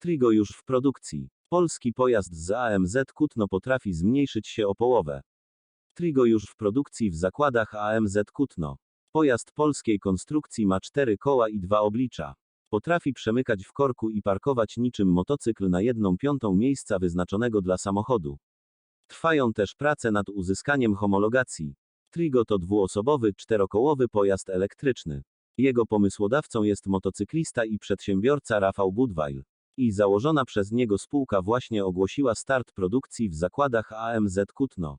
Trigo już w produkcji. Polski pojazd z AMZ Kutno potrafi zmniejszyć się o połowę. Trigo już w produkcji w zakładach AMZ Kutno. Pojazd polskiej konstrukcji ma cztery koła i dwa oblicza. Potrafi przemykać w korku i parkować niczym motocykl na jedną piątą miejsca wyznaczonego dla samochodu. Trwają też prace nad uzyskaniem homologacji. Trigo to dwuosobowy, czterokołowy pojazd elektryczny. Jego pomysłodawcą jest motocyklista i przedsiębiorca Rafał Budweil. I założona przez niego spółka właśnie ogłosiła start produkcji w zakładach AMZ Kutno.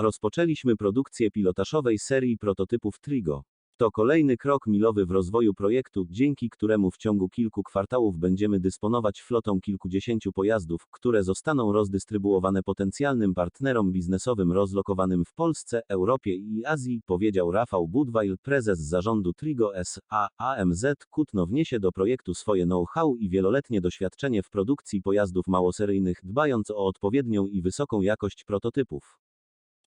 Rozpoczęliśmy produkcję pilotażowej serii prototypów Trigo. To kolejny krok milowy w rozwoju projektu, dzięki któremu w ciągu kilku kwartałów będziemy dysponować flotą kilkudziesięciu pojazdów, które zostaną rozdystrybuowane potencjalnym partnerom biznesowym rozlokowanym w Polsce, Europie i Azji, powiedział Rafał Budweil, prezes zarządu Trigo S.A. AMZ. Kutno wniesie do projektu swoje know-how i wieloletnie doświadczenie w produkcji pojazdów małoseryjnych, dbając o odpowiednią i wysoką jakość prototypów.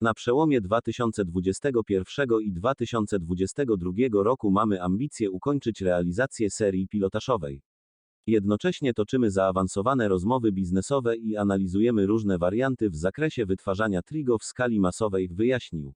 Na przełomie 2021 i 2022 roku mamy ambicje ukończyć realizację serii pilotażowej. Jednocześnie toczymy zaawansowane rozmowy biznesowe i analizujemy różne warianty w zakresie wytwarzania Trigo w skali masowej, wyjaśnił.